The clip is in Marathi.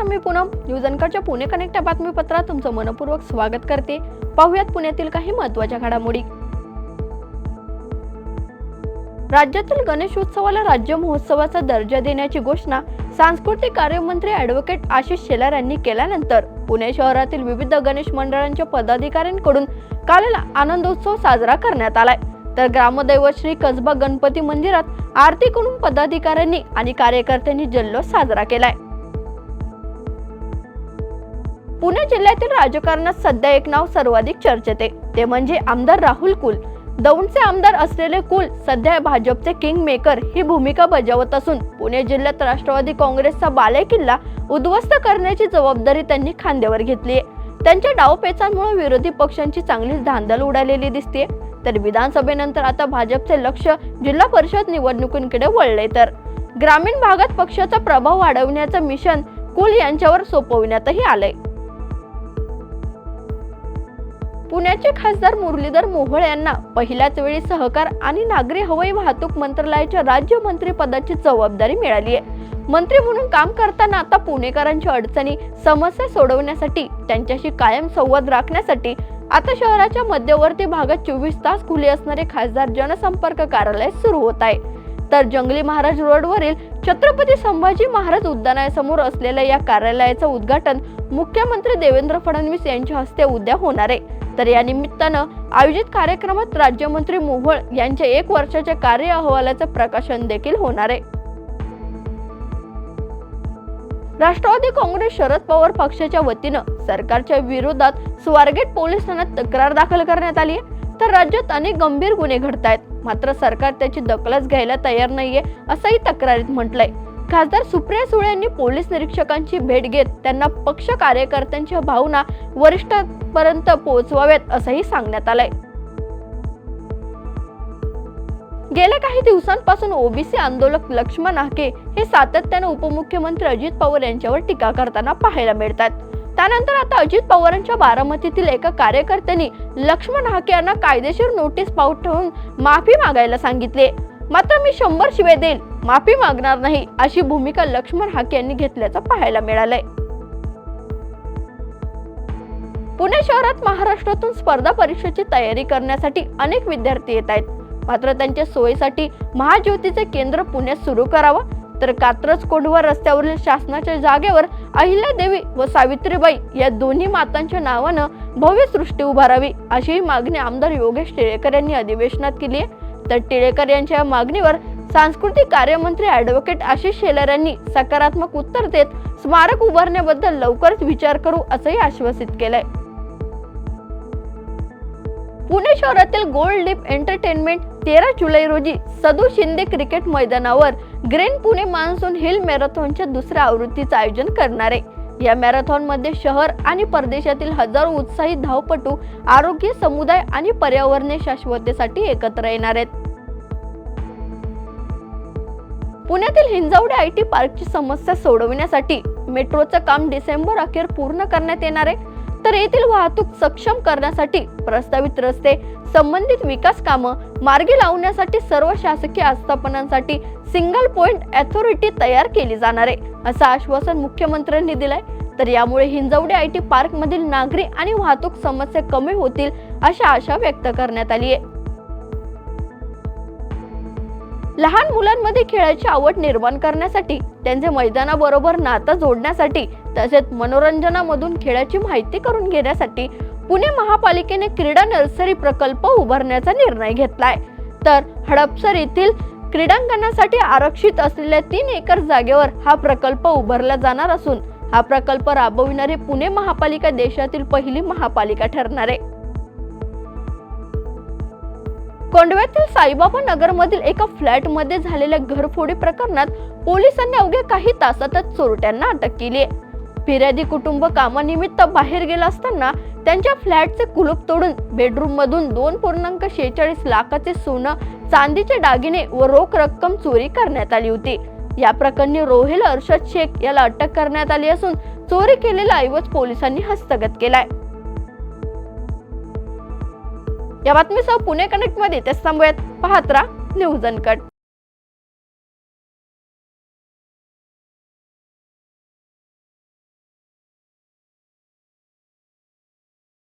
नमस्कार मी पूनम. न्यूज अनकरच्या पुणे कनेक्ट या बातमीपत्रात तुमचं मनपूर्वक स्वागत करते. पाहुयात पुण्यातील काही महत्त्वाच्या घडामोडी. राज्यातील गणेश उत्सवाला राज्य महोत्सवाचा दर्जा देण्याची घोषणा सांस्कृतिक कार्यमंत्री ॲडव्होकेट आशिष शेलार यांनी केल्यानंतर पुणे शहरातील विविध गणेश मंडळांच्या पदाधिकाऱ्यांकडून काल आनंदोत्सव साजरा करण्यात आलाय. तर ग्रामदैवत श्री कसबा गणपती मंदिरात आरती करून पदाधिकाऱ्यांनी आणि कार्यकर्त्यांनी जल्लोष साजरा केलाय. पुणे जिल्ह्यातील राजकारणात सध्या एक नाव सर्वाधिक चर्चेत आहे. ते म्हणजे आमदार राहुल कुल. दौंडचे आमदार असलेले कुल सध्या भाजपचे किंग मेकर ही भूमिका बजावत असून पुणे जिल्ह्यात राष्ट्रवादी काँग्रेसचा बालेकिल्ला उद्ध्वस्त करण्याची जबाबदारी त्यांनी खांद्यावर घेतली आहे. त्यांच्या डावपेचांमुळे विरोधी पक्षांची चांगलीच धांदल उडालेली दिसते तर विधानसभेनंतर आता भाजपचे लक्ष जिल्हा परिषद निवडणुकीकडे वळले तर. ग्रामीण भागात पक्षाचा प्रभाव वाढवण्याचं मिशन कुल यांच्यावर सोपविण्यातही आलंय. पुण्याचे खासदार मुरलीधर मोहोळ यांना पहिल्याच वेळी सहकार आणि नागरी हवाई वाहतूक मंत्रालयाच्या राज्यमंत्री पदाची जबाबदारी मिळाली आहे. मंत्री म्हणून काम करताना आता पुणेकरांच्या अडचणी समस्या सोडवण्यासाठी त्यांच्याशी कायम संवाद राखण्यासाठी आता शहराच्या मध्यवर्ती भागात चोवीस तास खुले असणारे खासदार जनसंपर्क कार्यालय सुरू होत आहे. तर जंगली महाराज रोडवरील छत्रपती संभाजी महाराज उद्यानासमोर असलेल्या या कार्यालयाचं उद्घाटन मुख्यमंत्री देवेंद्र फडणवीस यांच्या हस्ते उद्या होणार आहे. तर या निमित्तानं आयोजित कार्यक्रमात राज्यमंत्री मोहोळ यांच्या एक वर्षाच्या कार्य अहवालाचं प्रकाशन देखील होणार आहे. राष्ट्रवादी काँग्रेस शरद पवार पक्षाच्या वतीनं सरकारच्या विरोधात स्वारगेट पोलीस ठाण्यात तक्रार दाखल करण्यात आली आहे. तर राज्यात अनेक गंभीर गुन्हे घडत आहेत मात्र सरकार त्याची दखलच घ्यायला तयार नाहीये असंही तक्रारीत म्हटलंय. खासदार सुप्रिया सुळे यांनी पोलीस निरीक्षकांची भेट घेत त्यांना पक्ष कार्यकर्त्यांच्या भावना वरिष्ठांपर्यंत पोहोचवाव्यात असंही सांगण्यात आलंय. गेल्या काही दिवसांपासून ओबीसी आंदोलक लक्ष्मण हाके हे सातत्यानं उपमुख्यमंत्री अजित पवार यांच्यावर टीका करताना पाहायला मिळतात. त्यानंतर आता अजित पवारांच्या बारामतीतील एका कार्यकर्त्यांनी लक्ष्मण हाके यांना कायदेशीर नोटीस पाठवून ठेवून माफी मागायला सांगितले. मात्र मी शंभर शिवे देईल माफी मागणार नाही अशी भूमिका लक्ष्मण हाके यांनी घेतल्याचं पाहायला मिळालंय. पुणे शहरात महाराष्ट्रातून स्पर्धा परीक्षेची तयारी करण्यासाठी अनेक विद्यार्थी येत आहेत. मात्र त्यांच्या सोयीसाठी महाज्योतीचे केंद्र पुण्यात सुरू करावं तर कात्रज कोंढवा रस्त्यावरील शासनाच्या जागेवर अहिल्यादेवी व सावित्रीबाई या दोन्ही मातांच्या नावानं भव्य सृष्टी उभारावी अशी मागणी आमदार योगेश टिळेकर यांनी अधिवेशनात केली आहे. तर टिळेकर यांच्या या मागणीवर सांस्कृतिक कार्यमंत्री ॲडव्होकेट आशिष शेलार यांनी सकारात्मक उत्तर देत स्मारक उभारण्याबद्दल लवकरच विचार करू असंही आश्वासित केलंय. पुणे शहरातील गोल्ड लिप एंटरटेनमेंट तेरा जुलै रोजी सदू शिंदे क्रिकेट मैदानावर ग्रेन पुणे मान्सून हिल मॅरेथॉनच्या दुसऱ्या आवृत्तीचं आयोजन करणार. आहे या मॅरेथॉनमध्ये शहर आणि परदेशातील हजारो उत्साही धावपटू आरोग्य समुदाय आणि पर्यावरणीय शाश्वतेसाठी एकत्र येणार आहेत. पुण्यातील हिंजवडे आय टी पार्कची समस्या सोडविण्यासाठी मेट्रोचं काम डिसेंबर अखेर पूर्ण करण्यात येणार आहे. तर येथील वाहतूक सक्षम करण्यासाठी प्रस्तावित रस्ते संबंधित विकास कामं मार्गी लावण्यासाठी सर्व शासकीय आस्थापनांसाठी सिंगल पॉइंट अथॉरिटी तयार केली जाणार आहे असं आश्वासन मुख्यमंत्र्यांनी दिलंय. तर यामुळे हिंजवडे आय टी पार्क मधील नागरी आणि वाहतूक समस्या कमी होतील अशा आशा व्यक्त करण्यात आली आहे. लहान मुलांमध्ये खेळाची आवड निर्माण करण्यासाठी त्यांचे मैदानाबरोबर नातं जोडण्यासाठी तसेच मनोरंजनामधून खेळाची माहिती करून घेण्यासाठी पुणे महापालिकेने क्रीडा नर्सरी प्रकल्प उभारण्याचा निर्णय घेतलाय. तर हडपसर येथील क्रीडांगणासाठी आरक्षित असलेल्या तीन एकर जागेवर हा प्रकल्प उभारला जाणार असून हा प्रकल्प राबविणारी पुणे महापालिका देशातील पहिली महापालिका ठरणार आहे. कोंडव्यातील साईबाबा नगर मधील एका फ्लॅटमध्ये झालेल्या घरफोडी प्रकरणात पोलिसांनी अवघ्या काही तासातच चोरट्यांना अटक केली आहे. फिर्यादी कुटुंब कामानिमित्त बाहेर गेला असताना त्यांच्या फ्लॅटचे कुलूप तोडून बेडरूम मधून दोन पूर्णांक शेहेचाळीस लाखाचे सोनं चांदीचे दागिने व रोख रक्कम चोरी करण्यात आली होती. या प्रकरणी रोहिल अर्षद शेख याला अटक करण्यात आली असून चोरी केलेला ऐवज पोलिसांनी हस्तगत केलाय. या बातमीसह पुणे कनेक्टमध्ये ते थांबूयात. पाहत राहा न्यूज अनकट.